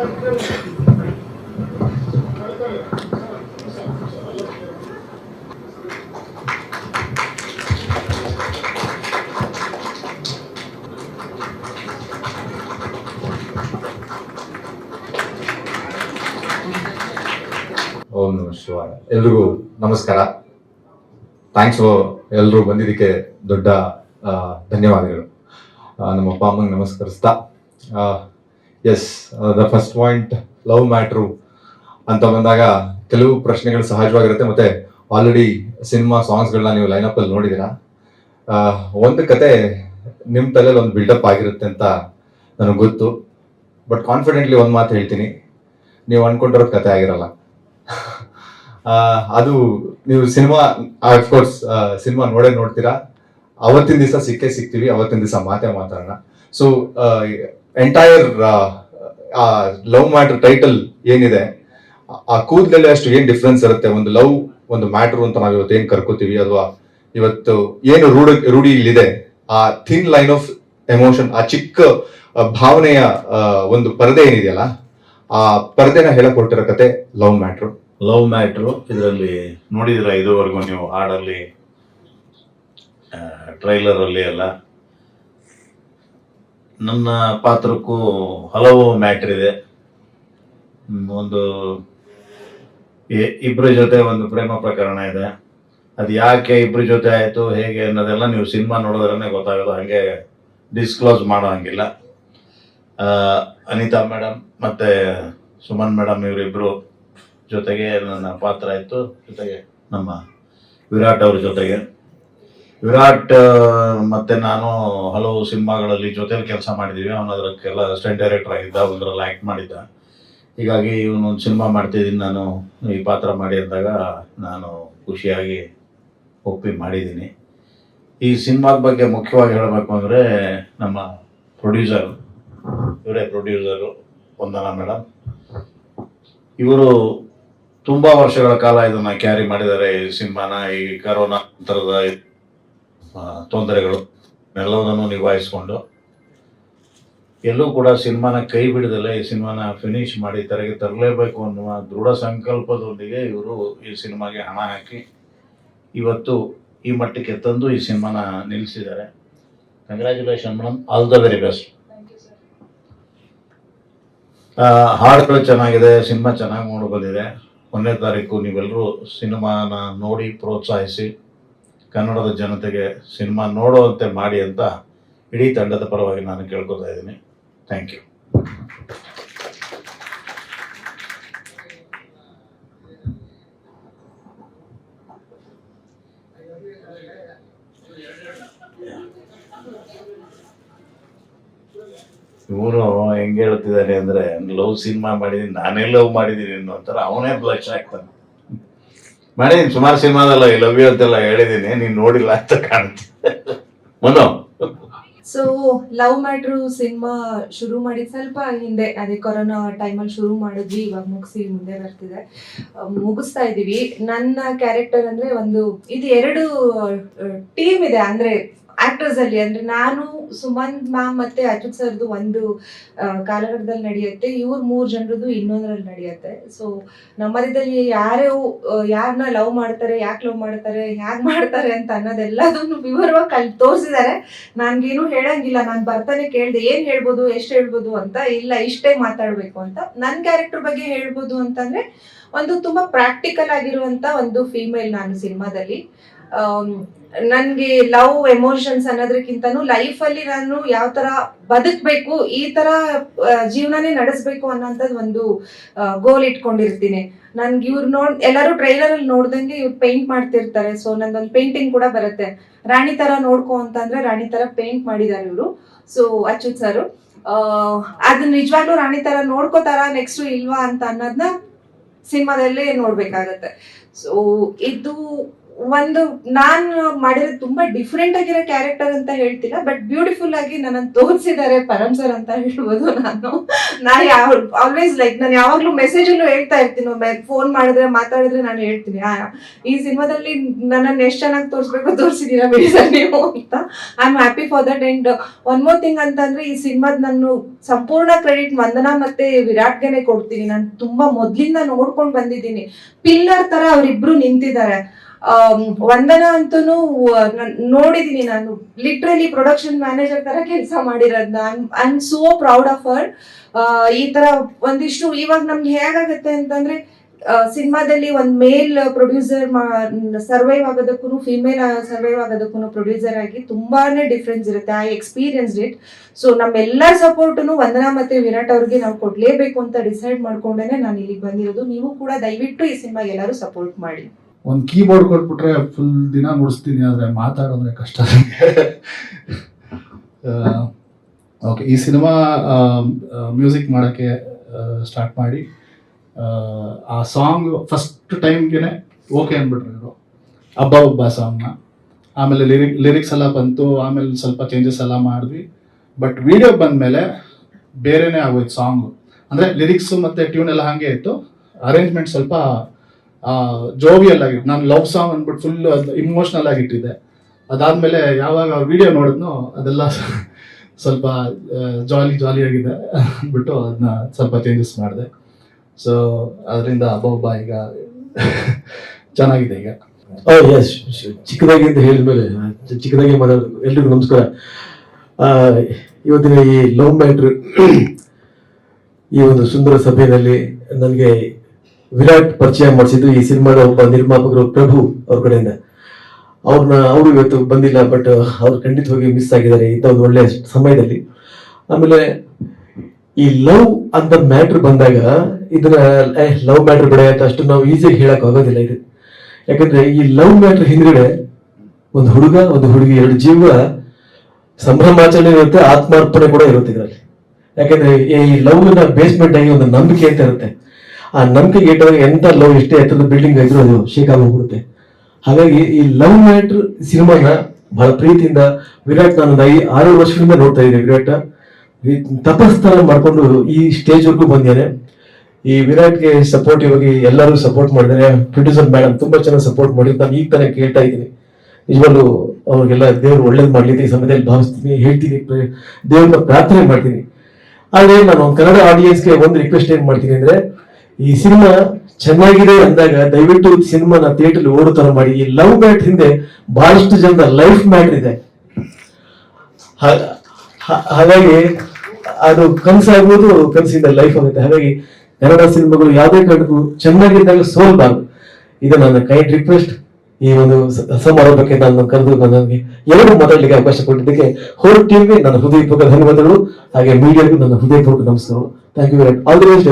ಓಂ ನಮ ಶಿವಾಯ. ಎಲ್ರಿಗೂ ನಮಸ್ಕಾರ. ಥ್ಯಾಂಕ್ಸ್ ಎಲ್ಲರೂ ಬಂದಿದ್ದಕ್ಕೆ ದೊಡ್ಡ ಧನ್ಯವಾದಗಳು. ನಮ್ಮ ಅಪ್ಪ ಅಮ್ಮಂಗೆ ನಮಸ್ಕರಿಸ್ತಾ as the first point love matter ಅಂತ ಬಂದಾಗ ಕೆಲವು ಪ್ರಶ್ನೆಗಳು ಸಹಜವಾಗಿರುತ್ತೆ. ಮತ್ತೆ ಆಲ್ರೆಡಿ ಸಿನಿಮಾ ಸಾಂಗ್ಸ್ಗಳನ್ನ ನೀವು ಲೈನ್ ಅಲ್ಲಿ ನೋಡಿದ್ದೀರಾ? ಒಂದು ಕತೆ ನಿಮ್ಮ ತಲೆಯಲ್ಲಿ ಒಂದು ಬಿಲ್ಡಪ್ ಆಗಿರುತ್ತೆ ಅಂತ ನನಗೆ ಗೊತ್ತು. ಬಟ್ ಕಾನ್ಫಿಡೆಂಟ್ಲಿ ಒಂದು ಮಾತು ಹೇಳ್ತೀನಿ. ನೀವು ಅನ್ಕೊಂಡಿರೋದು ಕತೆ ಆಗಿರಲ್ಲ. ಅದು ನೀವು ಸಿನಿಮಾ ಅಫ್ಕೋರ್ಸ್ ಸಿನಿಮಾ ನೋಡೇ ನೋಡ್ತೀರಾ. ಅವತ್ತಿನ ದಿವಸ ಸಿಕ್ಕೇ ಸಿಗ್ತೀವಿ, ಅವತ್ತಿನ ದಿವಸ ಮಾತೇ ಮಾತಾಡೋಣ. So entire love matter title ಏನಿದೆ, ಆ- ಆ ಕೂದಲಲ್ಲಿ ಅಷ್ಟು ಏನ್ ಡಿಫ್ರೆನ್ಸ್ ಇರುತ್ತೆ? ಒಂದು ಲವ್ ಒಂದು ಮ್ಯಾಟರ್ ಅಂತ ನಾವು ಇವತ್ತು ಏನ್ ಕರ್ಕೋತೀವಿ? ಅಥವಾ ಇವತ್ತು ಏನು ರೂಢ ರೂಢಿ ಇಲ್ಲಿದೆ ಆ ಥಿನ್ ಲೈನ್ ಆಫ್ ಎಮೋಷನ್ ಆ ಚಿಕ್ಕ ಭಾವನೆಯ ಒಂದು ಪರದೆ ಏನಿದೆಯಲ್ಲ, ಆ ಪರದೆನ ಹೇಳಕೊಟ್ಟಿರೋ ಕತೆ ಲವ್ ಮ್ಯಾಟ್ರು ಲವ್ ಮ್ಯಾಟ್ರು ಇದರಲ್ಲಿ ನೋಡಿದಿರ ಇದುವರೆಗೂ ನೀವು ಹಾಡಲ್ಲಿ ಟ್ರೈಲರಲ್ಲಿ ಎಲ್ಲ ನನ್ನ ಪಾತ್ರಕ್ಕೂ ಹಲವು ಮ್ಯಾಟ್ರ್ ಇದೆ. ಒಂದು ಇಬ್ಬರ ಜೊತೆ ಒಂದು ಪ್ರೇಮ ಪ್ರಕರಣ ಇದೆ. ಅದು ಯಾಕೆ ಇಬ್ಬರ ಜೊತೆ ಆಯಿತು, ಹೇಗೆ ಅನ್ನೋದೆಲ್ಲ ನೀವು ಸಿನಿಮಾ ನೋಡೋದ್ರೇ ಗೊತ್ತಾಗೋದು. ಹಾಗೆ ಡಿಸ್ಕ್ಲೋಸ್ ಮಾಡೋ ಹಂಗಿಲ್ಲ. ಅನಿತಾ ಮೇಡಮ್ ಮತ್ತು ಸುಮನ್ ಮೇಡಮ್ ಇವರಿಬ್ಬರು ಜೊತೆಗೆ ನನ್ನ ಪಾತ್ರ ಇತ್ತು ಜೊತೆಗೆ ನಮ್ಮ ವಿರಾಟ್ ಅವ್ರ ಜೊತೆಗೆ. ವಿರಾಟ್ ಮತ್ತೆ ನಾನು ಹಲವು ಸಿನಿಮಾಗಳಲ್ಲಿ ಜೊತೆಲಿ ಕೆಲಸ ಮಾಡಿದ್ದೀವಿ ಅವನು ಅದಕ್ಕೆಲ್ಲ ಅಸಿಸ್ಟೆಂಟ್ ಡೈರೆಕ್ಟರ್ ಆಗಿದ್ದ ಒಂದರಲ್ಲಿ ಆ್ಯಕ್ಟ್ ಮಾಡಿದ್ದ. ಹೀಗಾಗಿ ಇವನೊಂದು ಸಿನಿಮಾ ಮಾಡ್ತಿದ್ದೀನಿ ನಾನು. ಈ ಪಾತ್ರ ಮಾಡಿ ಅಂದಾಗ ನಾನು ಖುಷಿಯಾಗಿ ಒಪ್ಪಿ ಮಾಡಿದ್ದೀನಿ. ಈ ಸಿನಿಮಾದ ಬಗ್ಗೆ ಮುಖ್ಯವಾಗಿ ಹೇಳಬೇಕು ಅಂದರೆ ನಮ್ಮ ಪ್ರೊಡ್ಯೂಸರ್ ಇವರೇ ಪ್ರೊಡ್ಯೂಸರು ವಂದನಾ ಮೇಡಮ್ ಇವರು ತುಂಬ ವರ್ಷಗಳ ಕಾಲ ಇದನ್ನು ಕ್ಯಾರಿ ಮಾಡಿದ್ದಾರೆ ಈ ಸಿನಿಮಾನ ಈ ಕರೋನಾ ನಂತರದ ತೊಂದರೆಗಳು ಎಲ್ಲವನ್ನೂ ನಿಭಾಯಿಸ್ಕೊಂಡು ಎಲ್ಲೂ ಕೂಡ ಸಿನಿಮಾನ ಕೈ ಬಿಡದಲ್ಲೇ ಈ ಸಿನಿಮಾನ ಫಿನಿಶ್ ಮಾಡಿ ತೆರೆಗೆ ತರಲೇಬೇಕು ಅನ್ನುವ ದೃಢ ಸಂಕಲ್ಪದೊಂದಿಗೆ ಇವರು ಈ ಸಿನಿಮಾಗೆ ಹಣ ಹಾಕಿ ಇವತ್ತು ಈ ಮಟ್ಟಕ್ಕೆ ತಂದು ಈ ಸಿನಿಮಾನ ನಿಲ್ಲಿಸಿದ್ದಾರೆ. Congratulation madam all the very best ಹಾಡುಗಳು ಚೆನ್ನಾಗಿದೆ, ಸಿನಿಮಾ ಚೆನ್ನಾಗಿ ಮೂಡಿ ಬಂದಿದೆ. ಒಂದನೇ ತಾರೀಕು ನೀವೆಲ್ಲರೂ ಸಿನಿಮಾನ ನೋಡಿ ಪ್ರೋತ್ಸಾಹಿಸಿ. ಕನ್ನಡದ ಜನತೆಗೆ ಸಿನಿಮಾ ನೋಡುವಂತೆ ಮಾಡಿ ಅಂತ ಇಡೀ ತಂಡದ ಪರವಾಗಿ ನಾನು ಕೇಳ್ಕೊತಾ ಇದ್ದೀನಿ. ಥ್ಯಾಂಕ್ ಯು ಇವನು ಹೆಂಗೆ ಹೇಳ್ತಿದ್ದಾನೆ ಅಂದ್ರೆ, ಲವ್ ಸಿನಿಮಾ ಮಾಡಿದೀನಿ, ನಾನೇ ಲವ್ ಮಾಡಿದೀನಿ ಅನ್ನೋ ಒಂಥರ ಅವನೇ ಬ್ಲಶ್ ಆಗ್ತಾನೆ ಮಾಡಿದೀನಿ ಸುಮಾರು ಸಿನಿಮಾದಲ್ಲ ಈ ಲವ್ ಯು ಅಂತೆಲ್ಲ ಹೇಳಿದೀನಿ, ನೀನ್ ನೋಡಿಲ್ಲ ಅಂತ ಕಾಣುತ್ತೆ ಮನು. ಸೊ ಲವ್ ಮ್ಯಾಟ್ರು ಸಿನಿಮಾ ಶುರು ಮಾಡಿದ ಸ್ವಲ್ಪ ಹಿಂದೆ, ಅದೇ ಕೊರೋನಾ ಟೈಮಲ್ಲಿ ಶುರು ಮಾಡಿದ್ವಿ, ಇವಾಗ ಮುಗಿಸಿ ಮುಂದೆ ಬರ್ತಿದೆ. ಮುಗಿಸ್ತಾ ಇದೀವಿ ನನ್ನ ಕ್ಯಾರೆಕ್ಟರ್ ಅಂದ್ರೆ ಒಂದು, ಇದು ಎರಡು ಟೀಮ್ ಇದೆ, ಅಂದ್ರೆ ಆಕ್ಟರ್ಸ್ ಅಲ್ಲಿ. ಅಂದ್ರೆ ನಾನು ಸುಮಂತ್ ಮ್ಯಾಮ್ ಮತ್ತೆ ಅಚ್ಯುತ್ ಸರ್ದು ಒಂದು ಕಾಲಘಟ್ಟದಲ್ಲಿ ನಡೆಯುತ್ತೆ. ಇವ್ರ ಮೂರ್ ಜನರದ್ದು ಇನ್ನೊಂದ್ರಲ್ಲಿ ನಡೆಯುತ್ತೆ. ಸೊ ನಮ್ಮದಲ್ಲಿ ಯಾರು ಯಾರನ್ನ ಲವ್ ಮಾಡ್ತಾರೆ, ಯಾಕೆ ಲವ್ ಮಾಡ್ತಾರೆ, ಹ್ಯಾಗ್ ಮಾಡ್ತಾರೆ ಅಂತ ಅನ್ನೋದೆಲ್ಲದನ್ನು ವಿವರವಾಗಿ ಕಲ್ ತೋರಿಸಿದ್ದಾರೆ ನನ್ಗೇನು ಹೇಳಂಗಿಲ್ಲ. ನಾನು ಬರ್ತಾನೆ ಕೇಳ್ದೆ, ಏನ್ ಹೇಳ್ಬೋದು, ಎಷ್ಟ್ ಹೇಳ್ಬೋದು ಅಂತ ಇಲ್ಲ, ಇಷ್ಟೇ ಮಾತಾಡ್ಬೇಕು ಅಂತ. ನನ್ ಕ್ಯಾರೆಕ್ಟರ್ ಬಗ್ಗೆ ಹೇಳ್ಬೋದು ಅಂತಂದ್ರೆ, ಒಂದು ತುಂಬಾ ಪ್ರಾಕ್ಟಿಕಲ್ ಆಗಿರುವಂತ ಒಂದು ಫೀಮೇಲ್ ನಾನು ಸಿನಿಮಾದಲ್ಲಿ. ನನ್ಗೆ ಲವ್ ಎಮೋಷನ್ಸ್ ಅನ್ನೋದಕ್ಕಿಂತನೂ ಲೈಫ್ ಅಲ್ಲಿ ನಾನು ಯಾವ ತರ ಬದುಕಬೇಕು, ಈ ತರ ಜೀವನನೇ ನಡೆಸ್ಬೇಕು ಅನ್ನೋಂಥದ್ದು ಒಂದು ಗೋಲ್ ಇಟ್ಕೊಂಡಿರ್ತೀನಿ. ನನ್ಗೆ ಇವ್ರು ನೋಡ್, ಎಲ್ಲರೂ ಟ್ರೈಲರ್ ಅಲ್ಲಿ ನೋಡ್ದಂಗೆ ಇವ್ರು ಪೇಂಟ್ ಮಾಡ್ತಿರ್ತಾರೆ. ಸೊ ನಂದೊಂದು ಪೇಂಟಿಂಗ್ ಕೂಡ ಬರುತ್ತೆ. ರಾಣಿ ತರ ನೋಡ್ಕೊ ಅಂತಂದ್ರೆ ರಾಣಿ ತರ ಪೇಂಟ್ ಮಾಡಿದ್ದಾರೆ ಇವರು. ಸೊ ಅಚ್ಯುತ್ ಸರ್ ಅದು ನಿಜವಾಗ್ಲೂ ರಾಣಿ ತರ ನೋಡ್ಕೋತಾರ ನೆಕ್ಸ್ಟ್ ಇಲ್ವಾ ಅಂತ ಅನ್ನೋದನ್ನ ಸಿನಿಮಾದಲ್ಲೇ ನೋಡ್ಬೇಕಾಗತ್ತೆ. ಸೊ ಇದು ಒಂದು ನಾನು ಮಾಡಿರೋ ತುಂಬಾ ಡಿಫ್ರೆಂಟ್ ಆಗಿರೋ ಕ್ಯಾರೆಕ್ಟರ್ ಅಂತ ಹೇಳ್ತಿಲ್ಲ ಬಟ್ ಬ್ಯೂಟಿಫುಲ್ ಆಗಿ ನನ್ನ ತೋರಿಸಿದ್ದಾರೆ ಪರಮ್ ಸರ್ ಅಂತ ಹೇಳ್ಬೋದು ನಾನು. ನಾನು ಯಾವ ಆಲ್ವೇಸ್ ಲೈಕ್ ನಾನು ಯಾವಾಗ್ಲೂ ಮೆಸೇಜ್ ಅಲ್ಲೂ ಹೇಳ್ತಾ ಇರ್ತೀನಿ ಫೋನ್ ಮಾಡಿದ್ರೆ, ಮಾತಾಡಿದ್ರೆ ನಾನು ಹೇಳ್ತೀನಿ ಈ ಸಿನಿಮಾದಲ್ಲಿ ನನ್ನನ್ನು ಎಷ್ಟು ಚೆನ್ನಾಗಿ ತೋರಿಸ್ಬೇಕು, ತೋರಿಸಿದೀರಾ ಬಿಡಿ ಸರ್ ನೀವು ಅಂತ. I am happy for that and one more thing ಅಂತಂದ್ರೆ, ಈ ಸಿನಿಮಾದ ನಾನು ಸಂಪೂರ್ಣ ಕ್ರೆಡಿಟ್ ವಂದನಾ ಮತ್ತೆ ವಿರಾಟ್ಗೆನೆ ಕೊಡ್ತೀನಿ. ನಾನು ತುಂಬಾ ಮೊದ್ಲಿಂದ ನೋಡ್ಕೊಂಡು ಬಂದಿದ್ದೀನಿ. ಪಿಲ್ಲರ್ ತರ ಅವರಿಬ್ರು ನಿಂತಿದ್ದಾರೆ. ವಂದನಾ ಅಂತೂ ನೋಡಿದೀನಿ ನಾನು. ಲಿಟ್ರಲಿ ಪ್ರೊಡಕ್ಷನ್ ಮ್ಯಾನೇಜರ್ ತರ ಕೆಲಸ ಮಾಡಿರೋದನ್ನ I am so proud of our ಈ ತರ ಒಂದಿಷ್ಟು, ಇವಾಗ ನಮ್ಗೆ ಹೇಗಾಗತ್ತೆ ಅಂತಂದ್ರೆ ಸಿನಿಮಾದಲ್ಲಿ ಒಂದ್ ಮೇಲ್ ಪ್ರೊಡ್ಯೂಸರ್ ಸರ್ವೈವ್ ಆಗೋದಕ್ಕೂ ಫಿಮೇಲ್ ಸರ್ವೈವ್ ಆಗೋದಕ್ಕೂ ಪ್ರೊಡ್ಯೂಸರ್ ಆಗಿ ತುಂಬಾನೇ ಡಿಫ್ರೆನ್ಸ್ ಇರುತ್ತೆ. ಐ ಎಕ್ಸ್ಪೀರಿಯನ್ಸ್ ಇಟ್ ಸೊ ನಮ್ಮೆಲ್ಲ ಸಪೋರ್ಟ್ನು ವಂದನಾ ಮತ್ತೆ ವಿರಾಟ್ ಅವ್ರಿಗೆ ನಾವು ಕೊಡ್ಲೇಬೇಕು ಅಂತ ಡಿಸೈಡ್ ಮಾಡ್ಕೊಂಡೇನೆ ನಾನು ಇಲ್ಲಿಗೆ ಬಂದಿರೋದು. ನೀವು ಕೂಡ ದಯವಿಟ್ಟು ಈ ಸಿನಿಮಾಗೆ ಎಲ್ಲರೂ ಸಪೋರ್ಟ್ ಮಾಡಿ. ಒಂದು ಕೀಬೋರ್ಡ್ ಕೊಟ್ಬಿಟ್ರೆ ಫುಲ್ ದಿನ ನುಡಿಸ್ತೀನಿ ಆದರೆ ಮಾತಾಡೋದ್ರೆ ಕಷ್ಟ. ಓಕೆ ಈ ಸಿನಿಮಾ ಮ್ಯೂಸಿಕ್ ಮಾಡೋಕ್ಕೆ ಸ್ಟಾರ್ಟ್ ಮಾಡಿ ಆ, ಸಾಂಗ್ ಫಸ್ಟ್ ಟೈಮ್ಗೆ ಓಕೆ ಅಂದ್ಬಿಟ್ರು ಇವರು. ಹಬ್ಬ ಹಬ್ಬ ಸಾಂಗ್ನ ಆಮೇಲೆ ಲಿರಿಕ್ ಲಿರಿಕ್ಸ್ ಎಲ್ಲ ಬಂತು ಆಮೇಲೆ ಸ್ವಲ್ಪ ಚೇಂಜಸ್ ಎಲ್ಲ ಮಾಡಿದ್ವಿ. ಬಟ್ ವಿಡಿಯೋ ಬಂದಮೇಲೆ ಬೇರೆನೇ ಆಗೋಯ್ತು ಸಾಂಗು ಅಂದರೆ ಲಿರಿಕ್ಸು ಮತ್ತು ಟ್ಯೂನ್ ಎಲ್ಲ ಹಾಗೆ ಇತ್ತು. ಅರೇಂಜ್ಮೆಂಟ್ ಸ್ವಲ್ಪ ಜೋವಿಯಲ್ ಆಗಿತ್ತು ನಾನು ಲವ್ ಸಾಂಗ್ ಅಂದ್ಬಿಟ್ಟು ಫುಲ್ ಇಮೋಷ್ನಲ್ ಆಗಿಟ್ಟಿದ್ದೆ ಅದಾದ್ಮೇಲೆ ಯಾವಾಗ ವಿಡಿಯೋ ನೋಡಿದ್ನೋ ಅದೆಲ್ಲ ಸ್ವಲ್ಪ ಜಾಲಿ ಜಾಲಿ ಆಗಿದೆ ಅಂದ್ಬಿಟ್ಟು ಅದನ್ನ ಸ್ವಲ್ಪ ಚೇಂಜಸ್ ಮಾಡಿದೆ. ಸೊ ಅದರಿಂದ ಅಬ್ಬಬ್ಬ ಈಗ ಚೆನ್ನಾಗಿದೆ ಈಗ. ಚಿಕ್ಕದಾಗಿ ಅಂತ ಹೇಳಿದ್ಮೇಲೆ, ಚಿಕ್ಕದಾಗಿ ಎಲ್ರಿಗೂ ನಮಸ್ಕಾರ. ಇವತ್ತಿನ ಈ ಲವ್ ಮ್ಯಾಟ್ರ್ ಈ ಒಂದು ಸುಂದರ ಸಭೆಯಲ್ಲಿ ನನಗೆ ವಿರಾಟ್ ಪರಿಚಯ ಮಾಡಿಸಿದ್ದು ಈ ಸಿನಿಮಾದ ಒಬ್ಬ ನಿರ್ಮಾಪಕರು ಪ್ರಭು ಅವ್ರ ಕಡೆಯಿಂದ. ಅವ್ರನ್ನ ಅವರು ಇವತ್ತು ಬಂದಿಲ್ಲ ಬಟ್ ಅವ್ರು ಖಂಡಿತವಾಗಿ ಮಿಸ್ ಆಗಿದ್ದಾರೆ ಇಂಥ ಒಂದು ಒಳ್ಳೆಯ ಸಮಯದಲ್ಲಿ. ಆಮೇಲೆ ಈ ಲವ್ ಅಂತ ಮ್ಯಾಟ್ರ್ ಬಂದಾಗ ಇದನ್ನ ಲವ್ ಮ್ಯಾಟ್ರ್ ಬಿಡ ಅಂತ ಅಷ್ಟು ನಾವು ಈಸಿಯಾಗಿ ಹೇಳಕ್ ಆಗೋದಿಲ್ಲ ಇದು. ಯಾಕಂದ್ರೆ ಈ ಲವ್ ಮ್ಯಾಟ್ರ್ ಹಿಂದ್ಗಡೆ ಒಂದು ಹುಡುಗ, ಒಂದು ಹುಡುಗಿ, ಎರಡು ಜೀವ ಸಂಭ್ರಮಾಚರಣೆ ಇರುತ್ತೆ, ಆತ್ಮಾರ್ಪಣೆ ಕೂಡ ಇರುತ್ತೆ ಇದರಲ್ಲಿ. ಯಾಕಂದ್ರೆ ಈ ಲವ್ನ ಬೇಸ್ಮೆಂಟ್ ಆಗಿ ಒಂದು ನಂಬಿಕೆ ಅಂತ ಇರುತ್ತೆ. ಆ ನಂಬಿಕೆ ಇಟ್ಟಾಗ ಎಂತ ಲವ್ ಎಷ್ಟೇ ಎತ್ತರದ ಬಿಲ್ಡಿಂಗ್ ಆಗಿದ್ರು ಅದು ಶೇಕ್ ಆಗೋಗ್ಬಿಡುತ್ತೆ. ಹಾಗಾಗಿ ಈ ಲವ್ ಮ್ಯಾಟ್ರ್ ಸಿನಿಮಾನ ಬಹಳ ಪ್ರೀತಿಯಿಂದ ವಿರಾಟ್ ನಾನು ಐ ಆರು ವರ್ಷದಿಂದ ನೋಡ್ತಾ ಇದ್ದೆ ವಿರಾಟ್. ತಪಸ್ಥಾನ ಮಾಡಿಕೊಂಡು ಈ ಸ್ಟೇಜ್ ವರ್ಗೂ ಬಂದಿದ್ದಾರೆ ಈ ವಿರಾಟ್ಗೆ ಸಪೋರ್ಟ್ ಆಗಿ ಎಲ್ಲರೂ ಸಪೋರ್ಟ್ ಮಾಡಿದ್ದಾರೆ. ಪ್ರೊಡ್ಯೂಸರ್ ಮೇಡಮ್ ತುಂಬಾ ಚೆನ್ನಾಗಿ ಸಪೋರ್ಟ್ ಮಾಡಿ ನಾನು ಈಗ ತಾನೇ ಕೇಳ್ತಾ ಇದ್ದೀನಿ. ನಿಜವಾಗ್ಲು ಅವ್ರಿಗೆಲ್ಲ ದೇವ್ರು ಒಳ್ಳೇದು ಮಾಡ್ಲಿ ಅಂತ ಈ ಸಮಯದಲ್ಲಿ ಭಾವಿಸ್ತೀನಿ, ಹೇಳ್ತೀನಿ ದೇವ್ರನ್ನ ಪ್ರಾರ್ಥನೆ ಮಾಡ್ತೀನಿ. ಆದರೆ ನಾನು ಕನ್ನಡ ಆಡಿಯನ್ಸ್ಗೆ ಒಂದು ರಿಕ್ವೆಸ್ಟ್ ಏನ್ ಮಾಡ್ತೀನಿ ಅಂದ್ರೆ ಈ ಸಿನಿಮಾ ಚೆನ್ನಾಗಿದೆ ಅಂದಾಗ ದಯವಿಟ್ಟು ಸಿನಿಮಾನ ಥಿಯೇಟರ್ ಓಡೋ ತರ ಮಾಡಿ. ಈ ಲವ್ ಮ್ಯಾಟ್ ಹಿಂದೆ ಬಹಳಷ್ಟು ಜನದ ಲೈಫ್ ಮ್ಯಾಟ್ ಇದೆ. ಹಾಗಾಗಿ ಅದು ಕನಸಾಗ್ಬೋದು ಕನಸಿಂದ ಲೈಫ್ ಆಗುತ್ತೆ. ಹಾಗಾಗಿ ಕನ್ನಡ ಸಿನಿಮಾಗಳು ಯಾವುದೇ ಕಾರಣಕ್ಕೂ ಚೆನ್ನಾಗಿದ್ದಾಗ ಸೋಲ್ಬಾರ್ದು ಇದು ನನ್ನ ಕೈಂಡ್ ರಿಕ್ವೆಸ್ಟ್ ಈ ಒಂದು ಸಮಾರಂಭಕ್ಕೆ ನಾನು ಕರೆದು ನನಗೆ ಎರಡು ಮಾತಾಡಲಿಕ್ಕೆ ಅವಕಾಶ ಕೊಟ್ಟಿದ್ದಕ್ಕೆ ಹೋಲ್ ಟೀಮ್ಗೆ ನನ್ನ ಹೃದಯಪೂರ್ವಕ ಧನ್ಯವಾದಗಳು. ಹಾಗೆ ಮೀಡಿಯಾಗೂ ನನ್ನ ಹೃದಯಪೂರ್ವಕ ನಮಸ್ಕಾರಗಳು thank you all the best